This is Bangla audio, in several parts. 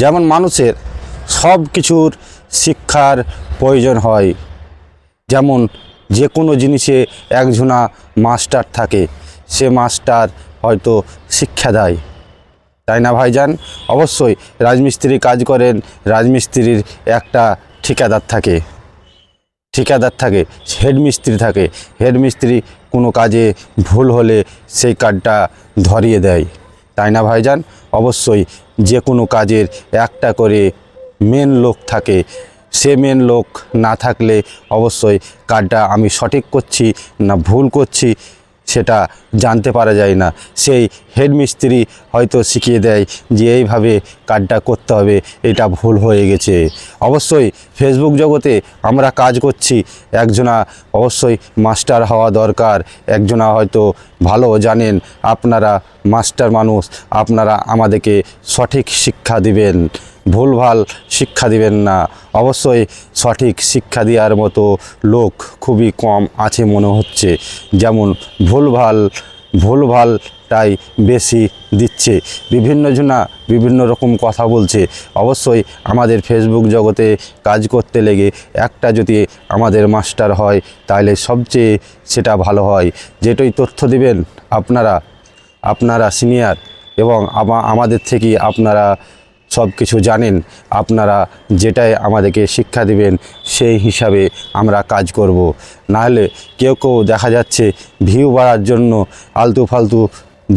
যেমন মানুষের সব কিছুর শিক্ষার প্রয়োজন হয়। যেমন যে কোনো জিনিসে একজনা মাস্টার থাকে, সে মাস্টার হয়তো শিক্ষা দেয়। তাই না ভাইজান? অবশ্যই রাজমিস্ত্রি কাজ করেন, রাজমিস্ত্রির একটা ঠিকাদার থাকে। ঠিকাদার থাকে, হেডমিস্ত্রি থাকে। হেডমিস্ত্রি কোনো কাজে ভুল হলে সেই কাজটা ধরিয়ে দেয়। তাই না ভাইজান? অবশ্যই যে কোনো কাজের একটা করে মেন লোক থাকে, সে মেন লোক না থাকলে অবশ্যই কাজটা আমি সঠিক করছি না ভুল করছি। সেটা জানতে পারা যায় না। সেই হেডমিস্ত্রি হয়তো শিখিয়ে দেয় যে এইভাবে কাজটা করতে হবে, এটা ভুল হয়ে গেছে। অবশ্যই ফেসবুক জগতে আমরা কাজ করছি, একজনা অবশ্যই মাস্টার হওয়া দরকার, একজনা হয়তো ভালো জানেন আপনারা মাস্টার মানুষ, আপনারা আমাদেরকে সঠিক শিক্ষা দিবেন। ভুলভাল শিক্ষা দিবেন না। অবশ্যই সঠিক শিক্ষা দেওয়ার মতো লোক খুবই কম আছে মনে হচ্ছে। যেমন ভুলভাল, ভুলভালটাই বেশি দিচ্ছে। বিভিন্ন জনা বিভিন্ন রকম কথা বলছে। অবশ্যই আমাদের ফেসবুক জগতে কাজ করতে লেগে একটা যদি আমাদের মাস্টার হয় তাহলে সবচেয়ে সেটা ভালো হয়। যেটাই তথ্য দিবেন আপনারা আপনারা সিনিয়র এবং আমাদের থেকে আপনারা সব কিছু জানেন, আপনারা যেটাই আমাদেরকে শিক্ষা দিবেন, সেই হিসাবে আমরা কাজ করব। নাহলে কেউ কেউ দেখা যাচ্ছে ভিউ বাড়ার জন্য আলতু ফালতু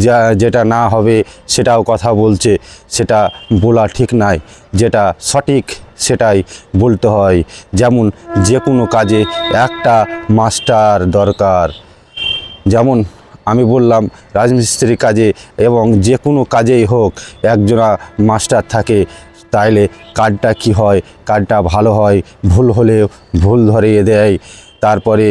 যা, যেটা না হবে সেটাও কথা বলছে, সেটা বলা ঠিক নয় যেটা সঠিক সেটাই বলতে হয়। যেমন যে কোনো কাজে একটা মাস্টার দরকার। যেমন আমি বললাম, রাজমিস্ত্রির কাজে এবং যে কোনো কাজেই হোক একজনা মাস্টার থাকে, তাইলে কাজটা কি হয়, কাজটা ভালো হয়, ভুল হলেও ভুল ধরিয়ে দেয়। তারপরে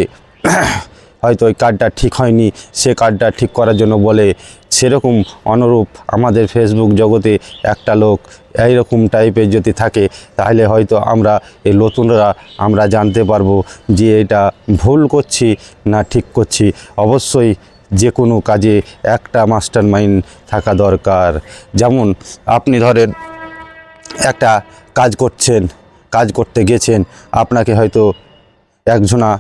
হয়তো ওই কার্ডটা ঠিক হয়নি, সে কার্ডটা ঠিক করার জন্য বলে, সেরকম অনুরূপ আমাদের ফেসবুক জগতে একটা লোক এইরকম টাইপের যদি থাকে তাহলে হয়তো আমরা, এই নতুনরা আমরা জানতে পারব যে এটা ভুল করছি না ঠিক করছি। অবশ্যই যে কোনো কাজে একটা মাস্টার মাইন্ড থাকা দরকার। যেমন আপনি ধরেন একটা কাজ করছেন, কাজ করতে গেছেন, আপনাকে হয়তো একজনা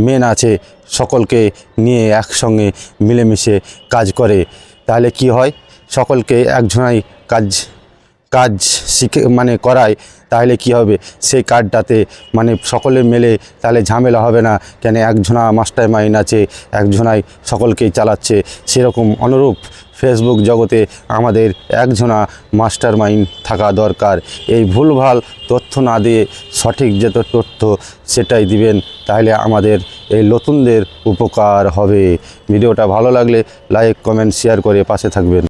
মেন আছে, সকলকে নিয়ে একসঙ্গে মিলেমিশে কাজ করে। তাহলে কি হয়? সকলকে একজনাই কাজ কাজ শিখে মানে করায়, তাহলে কি হবে? সেই কার্ডটাতে মানে সকলে মেলে, তাহলে ঝামেলা হবে না। কেন একজনা মাস্টার মাইন্ড আছে একজনাই সকলকেই চালাচ্ছে। সেরকম অনুরূপ ফেসবুক জগতে আমাদের একজনা মাস্টার মাইন্ড থাকা দরকার। এই ভুলভাল তথ্য না দিয়ে সঠিক যে তথ্য সেটাই দিবেন, তাহলে আমাদের এই নতুনদের উপকার হবে। ভিডিওটা ভালো লাগলে লাইক কমেন্ট শেয়ার করে পাশে থাকবেন।